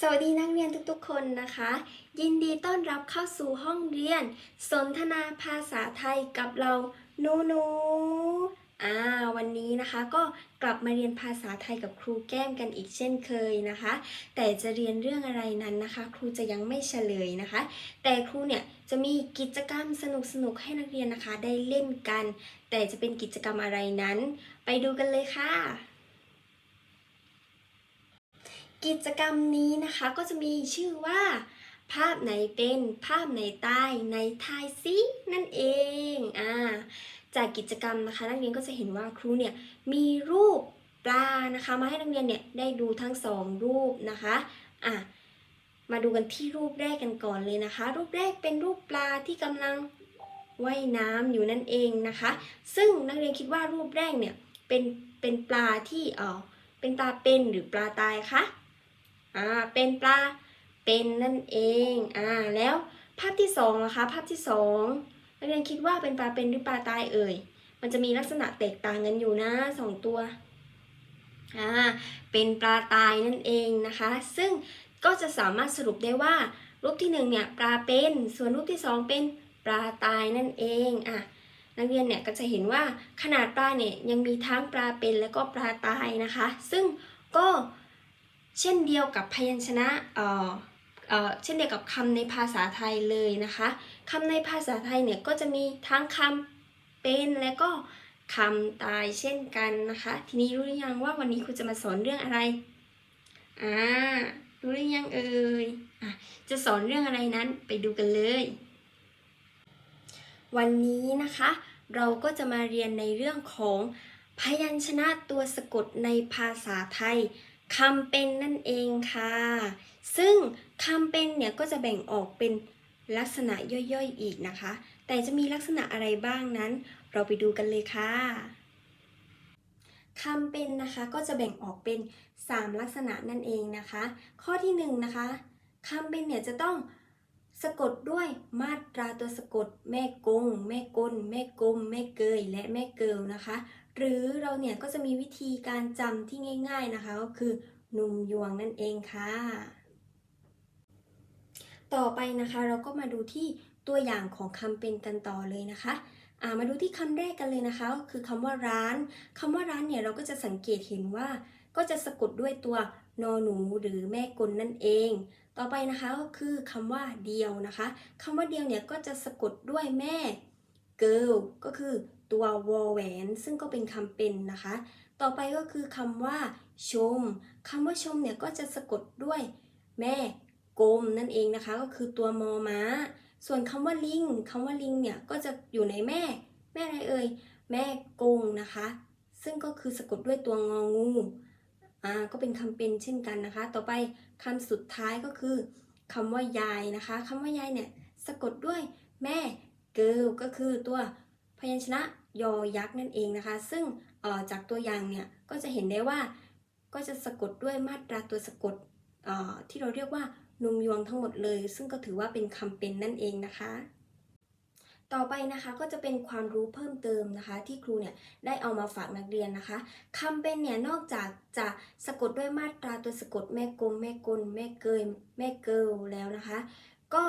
สวัสดีนักเรียนทุกๆ คนนะคะ ยินดีต้อนรับเข้าสู่ห้องเรียน สนทนาภาษาไทยกับเราหนูหนูอ่าวันนี้นะคะก็กลับมาเรียนภาษาไทยกับครูแก้มกันอีกเช่นเคยนะคะ แต่จะเรียนเรื่องอะไรนั้นนะคะ ครูจะยังไม่เฉลยนะคะ แต่ครูเนี่ยจะมีกิจกรรมสนุกๆให้นักเรียนนะคะ ได้เล่นกัน แต่จะเป็นกิจกรรมอะไรนั้น ไปดูกันเลยค่ะ กิจกรรมนี้นะคะก็จะมีชื่อว่า ภาพไหนเป็นภาพไหนตายในทายซินั่นเองอ่าจากกิจกรรมนะคะ นักเรียนก็จะเห็นว่าครูเนี่ยมีรูปปลานะคะ มาให้นักเรียนเนี่ยได้ดูทั้งสองรูปนะคะอะมาดูกันที่รูปแรกกันก่อนเลยนะคะ รูปแรกเป็นรูปปลาที่กำลังว่ายน้ำอยู่นั่นเองนะคะ ซึ่งนักเรียนคิดว่ารูปแรกเนี่ยเป็นเป็นปลาที่เออเป็นปลาเป็นหรือปลาตายคะ อ่าเป็นปลาเป็นนั่นเองอ่าแล้วภาพที่สองนะคะภาพที่สองนักเรียนคิดว่าเป็นปลาเป็นหรือปลาตายเอ่ย มันจะมีลักษณะแตกต่างกันอยู่นะสองตัวอ่าเป็นปลาตายนั่นเองนะคะ ซึ่งก็จะสามารถสรุปได้ว่ารูปที่หนึ่งเนี่ยปลาเป็นส่วนรูปที่สองเป็นปลาตายนั่นเองอะนักเรียนเนี่ยก็จะเห็นว่าขนาดปลาเนี่ยยังมีทั้งปลาเป็นและก็ปลาตายนะคะ ซึ่งก็ เช่นเดียวกับพยัญชนะเอ่อเอ่อเช่นเดียวกับคำในภาษาไทยเลยนะคะคำในภาษาไทยเนี่ยก็จะมีทั้งคำเป็นและก็คำตายเช่นกันนะคะ ทีนี้รู้หรือยังว่าวันนี้ครูจะมาสอนเรื่องอะไรอ่ารู้หรือยังเอ่ยอะจะสอนเรื่องอะไรนั้นไปดูกันเลย วันนี้นะคะ เราก็จะมาเรียนในเรื่องของพยัญชนะตัวสะกดในภาษาไทย คำเป็นนั่นเองค่ะ ซึ่งคำเป็นเนี่ยก็จะแบ่งออกเป็นลักษณะย่อยๆอีกนะคะ แต่จะมีลักษณะอะไรบ้างนั้น เราไปดูกันเลยค่ะคำเป็นนะคะก็จะแบ่งออกเป็น 3 ลักษณะนั่นเองนะคะ ข้อที่1นงนะคะคำเป็นเนี่ยจะต้องสะกดด้วยมาตราตัวสะกดแม่กง แม่กล แม่กลมแม่เกย และแม่เกิลนะคะ หรือเราเนี่ยก็จะมีวิธีการจำที่ง่าย ๆนะคะ ก็คือนุ่มยวงนั่นเองค่ะ ต่อไปนะคะเราก็มาดูที่ตัวอย่างของคำเป็นกันต่อเลยนะคะามาดูที่คำแรกกันเลยนะคะ ก็คือคำว่าร้านคำว่าร้านเนี่ยเราก็จะสังเกตเห็นว่า ก็จะสะกดด้วยตัวนอหนูหรือแม่กลนั่นเอง ต่อไปนะคะก็คือคำว่าเดียวนะคะคำว่าเดียวเนี่ยก็จะสะกดด้วยแม่ girl ก็คือ ตัววอแหวนซึ่งก็เป็นคำเป็นนะคะ ต่อไปก็คือคำว่า ชมคำว่าชมเนี่ยก็จะสะกดด้วย แม่กลมนั่นเองนะคะ ก็คือตัวมอม้า ส่วนคำว่าลิงคำว่าลิงเนี่ยก็จะอยู่ในแม่ แม่อะไรเอ่ยแม่กงนะคะ ซึ่งก็คือสะกดด้วยตัวงองูอ่าก็เป็นคำเป็นเช่นกันนะคะ ต่อไปคำสุดท้ายก็คือคำว่ายายนะคะคำว่ายายเนี่ยสะกดด้วยแม่เกิลก็คือตัวพยัญชนะ ยอยักษ์นั่นเองนะคะ ซึ่งออจากตัวอย่างเนี่ยก็จะเห็นได้ว่าก็จะสะกดด้วยมาตราตัวสะกดออที่เราเรียกว่านุมยวงทั้งหมดเลย ซึ่งก็ถือว่าเป็นคำเป็นนั่นเองนะคะ ต่อไปนะคะก็จะเป็นความรู้เพิ่มเติมนะคะ ที่ครูเนี่ยได้เอามาฝากนักเรียนนะคะคำเป็นเนี่ยนอกจากจะสะกดด้วยมาตราตัวสะกดแม่กลมแม่กลแม่เกยแม่เกิลแล้วนะคะ ก็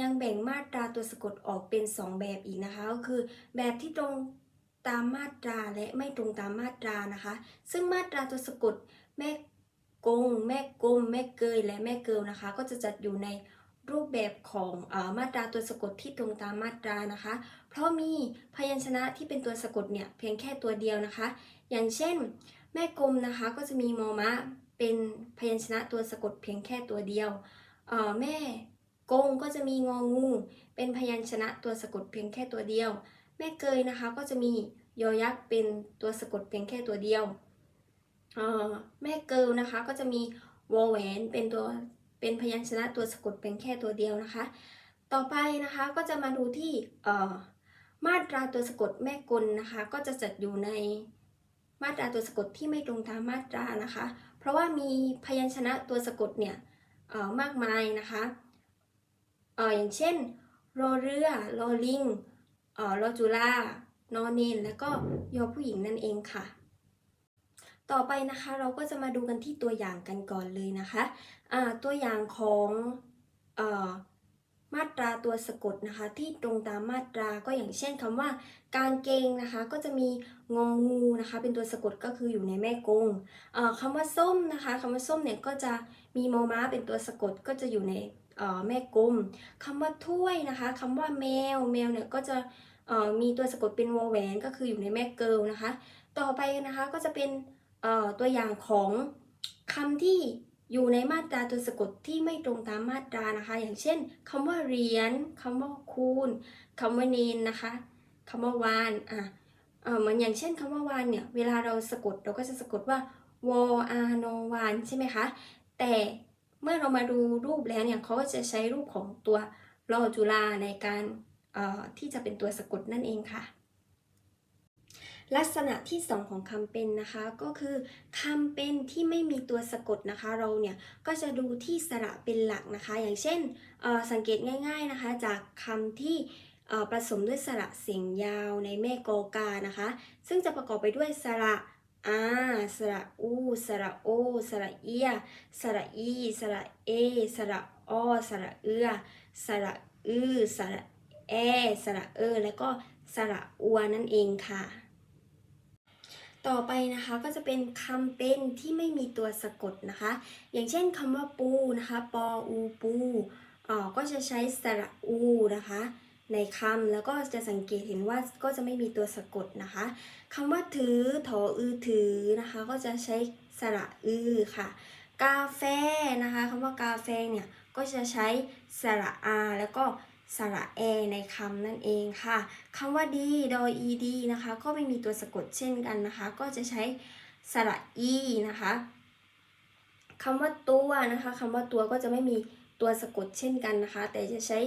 ยังแบ่งมาตราตัวสะกดออกเป็น 2 แบบอีกนะคะ ก็คือแบบที่ตรงตามมาตราและไม่ตรงตามมาตรานะคะ ซึ่งมาตราตัวสะกดแม่กง แม่กลมแม่เกยและแม่เกิลนะคะ ก็จะจัดอยู่ในรูปแบบของเอมาตราตัวสะกดที่ตรงตามมาตรานะคะ เพราะมีพยัญชนะที่เป็นตัวสะกดเนี่ยเพียงแค่ตัวเดียวนะคะ อย่างเช่น แม่กลมนะคะก็จะมีมอมะเป็นพยัญชนะตัวสะกดเพียงแค่ตัวเดียวเออแม่ กงก็จะมีงองู เป็นพยัญชนะตัวสะกดเพียงแค่ตัวเดียว แม่เกยนะคะก็จะมียอยักษ์เป็นตัวสะกดเพียงแค่ตัวเดียวแม่เกิลนะคะก็จะมีวอแหวนเป็นตัวเป็นพยัญชนะตัวสะกดเพียงแค่ตัวเดียวนะคะ ต่อไปนะคะก็จะมาดูที่มาตราตัวสะกดแม่กลนะคะ ก็จะจัดอยู่ในมาตราตัวสะกดที่ไม่ตรงตามมาตรานะคะ เพราะว่ามีพยัญชนะตัวสะกดเนี่ยมากมายนะคะ อ่ออย่างเช่นรอเรือรอลิงเออรอจุฬานอนเนนแล้วก็ยอผู้หญิงนั่นเองค่ะ ต่อไปนะคะเราก็จะมาดูกันที่ตัวอย่างกันก่อนเลยนะคะอ่าตัวอย่างของเอ่อมาตราตัวสะกดนะคะ ที่ตรงตามมาตราก็อย่างเช่นคำว่า การเกงนะคะ ก็จะมีงองูนะคะ เป็นตัวสะกดก็คืออยู่ในแม่กงเอ่อคำว่าส้มนะคะคำว่าส้มเนี่ยก็จะ มีมม้าเป็นตัวสะกดก็จะอยู่ในแม่กลมคำว่าถ้วยนะคะคำว่าแมวแมวเนี่ยก็จะมีตัวสะกดเป็นวอแหวนก็คืออยู่ในแม่เกิลนะคะ ต่อไปนะคะก็จะเป็นตัวอย่างของคำที่อยู่ในมาตราตัวสะกดที่ไม่ตรงตามมาตรานะคะ อย่างเช่นคำว่าเหรียญคำว่าคูณคำว่าเนนนะคะคำว่าวานอะเหมือนอย่างเช่นคำว่าวานเนี่ยเวลาเราสะกดเราก็จะสะกดว่าวออานวานใช่ไหมคะ แต่เมื่อเรามาดูรูปแล้วเนี่ยเขาก็จะใช้รูปของตัวรอจุฬาในการที่จะเป็นตัวสะกดนั่นเองค่ะ ลักษณะที่ 2 ของคำเป็นนะคะก็คือคำเป็นที่ไม่มีตัวสะกดนะคะ เราเนี่ยก็จะดูที่สระเป็นหลักนะคะ อย่างเช่นสังเกตง่ายๆนะคะ จากคำที่ผสมด้วยสระเสียงยาวในแม่กอกานะคะ ซึ่งจะประกอบไปด้วยสระ อาสระอูสระโอสระเอียสระอีสระเอสระออสระเอือสระอือสระแอสระเออ แล้วก็สระอัวนั่นเองค่ะ ต่อไปนะคะก็จะเป็นคำเป็นที่ไม่มีตัวสะกดนะคะ อย่างเช่นคำว่าปูนะคะ ปออูปูอ่อก็จะใช้สระอูนะคะ ในคำแล้วก็จะสังเกตเห็นว่าก็จะไม่มีตัวสะกดนะคะคำว่าถือถออือถือนะคะ ก็จะใช้สระอือค่ะ กาแฟนะคะคำว่ากาแฟเนี่ยก็จะใช้สระอาแล้วก็สระแอในคำนั่นเองค่ะคำว่าดีดออีดีนะคะ ก็ไม่มีตัวสะกดเช่นกันนะคะ ก็จะใช้สระอีนะคะ คำว่าตัวนะคะคำว่าตัวก็จะไม่มีตัวสะกดเช่นกันนะคะ แต่จะใช้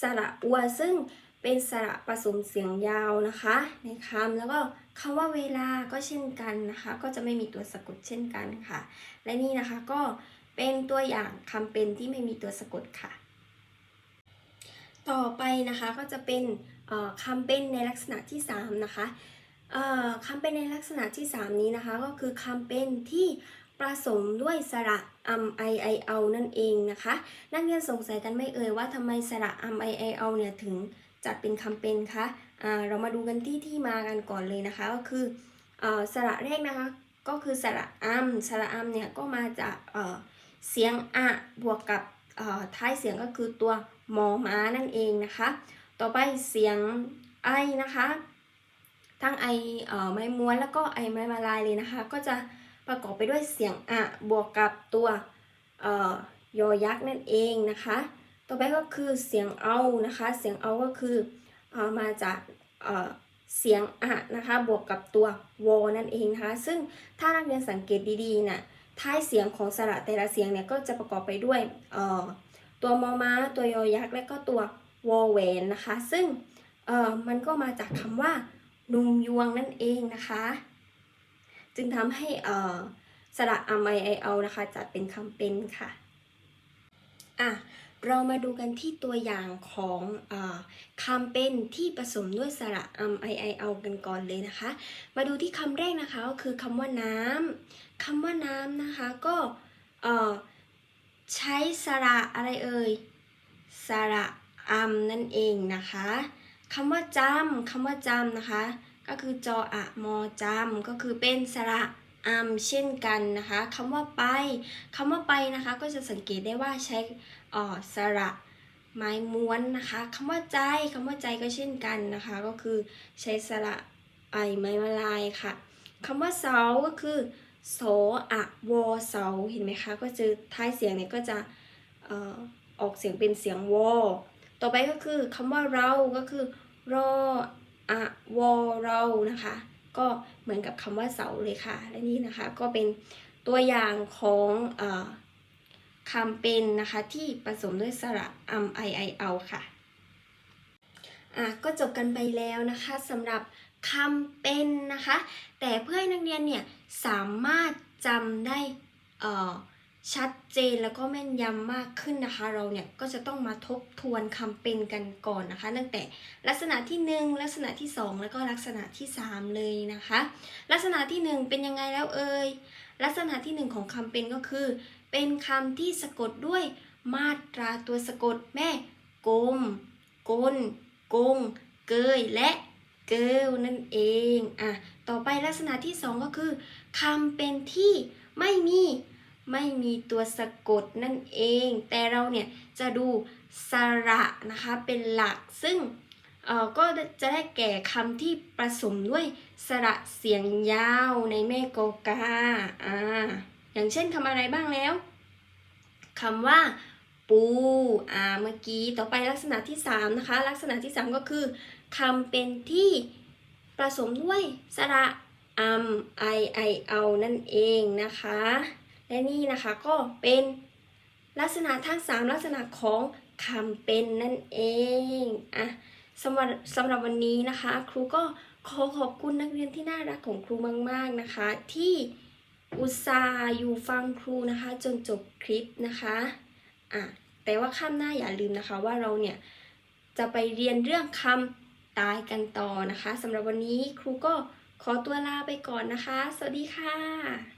สระอัวซึ่งเป็นสระผสมเสียงยาวนะคะ ในคำแล้วก็คำว่าเวลาก็เช่นกันนะคะ ก็จะไม่มีตัวสะกดเช่นกันค่ะ และนี่นะคะก็เป็นตัวอย่างคำเป็นที่ไม่มีตัวสะกดค่ะ ต่อไปนะคะก็จะเป็นคำเป็นในลักษณะที่ 3 นะคะคำเป็นในลักษณะที่ 3 นี้นะคะ ก็คือคำเป็นที่ ผสมด้วยสระอัมไอไอเอานั่นเองนะคะ นักเรียนสงสัยกันไม่เอ่ยว่าทำไมสระอัมไอไอเอาเนี่ยถึงจัดเป็นคำเป็นคะอ่าเรามาดูกันที่ที่มากันก่อนเลยนะคะ ก็คืออสระแรกนะคะก็คือสระอัมสระอัมเนี่ยก็มาจากเสียงอะบวกกับท้ายเสียงก็คือตัวมอม้านั่นเองนะคะ ต่อไปเสียงไอนะคะ ทั้งไออไม้ม้วนแล้วก็ไอไม้มาลายเลยนะคะ ก็จะ ประกอบไปด้วยเสียงอะบวกกับตัวเอ่อยอยักษ์นั่นเองนะคะ ต่อไปก็คือเสียงเอานะคะ เสียงเอาก็คือเอ่อมาจากเอ่อเสียงอะนะคะบวกกับตัววอนั่นเองนะคะ ซึ่งถ้านักเรียนสังเกตดีๆน่ะท้ายเสียงของสระแต่ละเสียงเนี่ยก็จะประกอบไปด้วยเอ่อตัวมอม้า ตัวยอยักษ์และก็ตัววอแหวนนะคะ ซึ่งเอ่อมันก็มาจากคำว่านุมยวงนั่นเองนะคะ จึงทำให้สระอัมไอไอเอานะคะจัดเป็นคำเป็นค่ะอะเรามาดูกันที่ตัวอย่างของอคำเป็นที่ผสมด้วยสระอัมไอไอเอากันก่อนเลยนะคะ มาดูที่คำแรกนะคะก็คือคำว่าน้ำคำว่าน้ำนะคะก็ใช้สระอะไรเอ่ยสระอัมนั่นเองนะคะคำว่าจำคำว่าจำนะคะ ก็คือจออะมอจำก็คือเป็นสระอัมเช่นกันนะคะคำว่าไปคำว่าไปนะคะก็จะสังเกตได้ว่าใช้อ่อสระไม้ม้วนนะคะคำว่าใจคำว่าใจก็เช่นกันนะคะ ก็คือใช้สระไอไม้มาลายค่ะคำว่าเสาก็คือโสอะวอเสาเห็นไหมคะก็จะท้ายเสียงเนี่ยก็จะเออออกเสียงเป็นเสียงวอต่อไปก็คือคำว่าเราก็คือรอ อะวอเรานะคะ ก็เหมือนกับคำว่าเสาเลยค่ะ และนี่นะคะก็เป็นตัวอย่างของเอ่อคำเป็นนะคะที่ผสมด้วยสระอัมไอไอเอาค่ะอะก็จบกันไปแล้วนะคะสำหรับคำเป็นนะคะ แต่เพื่อให้นักเรียนเนี่ยสามารถจำได้เอ่อ ชัดเจนแล้วก็แม่นยำมากขึ้นนะคะ เราเนี่ยก็จะต้องมาทบทวนคำเป็นกันก่อนนะคะ ตั้งแต่ลักษณะที่หนึ่งลักษณะที่สองแล้วก็ลักษณะที่สามเลยนะคะ ลักษณะที่หนึ่งเป็นยังไงแล้วเอ่ยลักษณะที่หนึ่งของคำเป็นก็คือ เป็นคำที่สะกดด้วยมาตราตัวสะกดแม่กลมกลกง เกยและเกลนั่นเองอะต่อไปลักษณะที่สองก็คือคำเป็นที่ไม่มี ไม่มีตัวสะกดนั่นเอง แต่เราเนี่ยจะดูสระนะคะเป็นหลักซึ่งเออก็จะได้แก่คำที่ผสมด้วยสระเสียงยาวในแม่กอกาอ่าอย่างเช่นคำอะไรบ้างแล้วคำว่าปูอ่าเมื่อกี้ต่อไปลักษณะที่สามนะคะลักษณะที่สามก็คือคำเป็นที่ผสมด้วยสระอัมไอไอเอานั่นเองนะคะ และนี่นะคะก็เป็นลักษณะทั้งสามลักษณะของคำเป็นนั่นเองอะสำหรับสำหรับวันนี้นะคะ ครูก็ขอขอบคุณนักเรียนที่น่ารักของครูมาก ๆนะคะ ที่อุตส่าห์อยู่ฟังครูนะคะ จนจบคลิปนะคะอะแต่ว่าข้ามหน้าอย่าลืมนะคะ ว่าเราเนี่ยจะไปเรียนเรื่องคำตายกันต่อนะคะสำหรับวันนี้ครูก็ขอตัวลาไปก่อนนะคะ สวัสดีค่ะ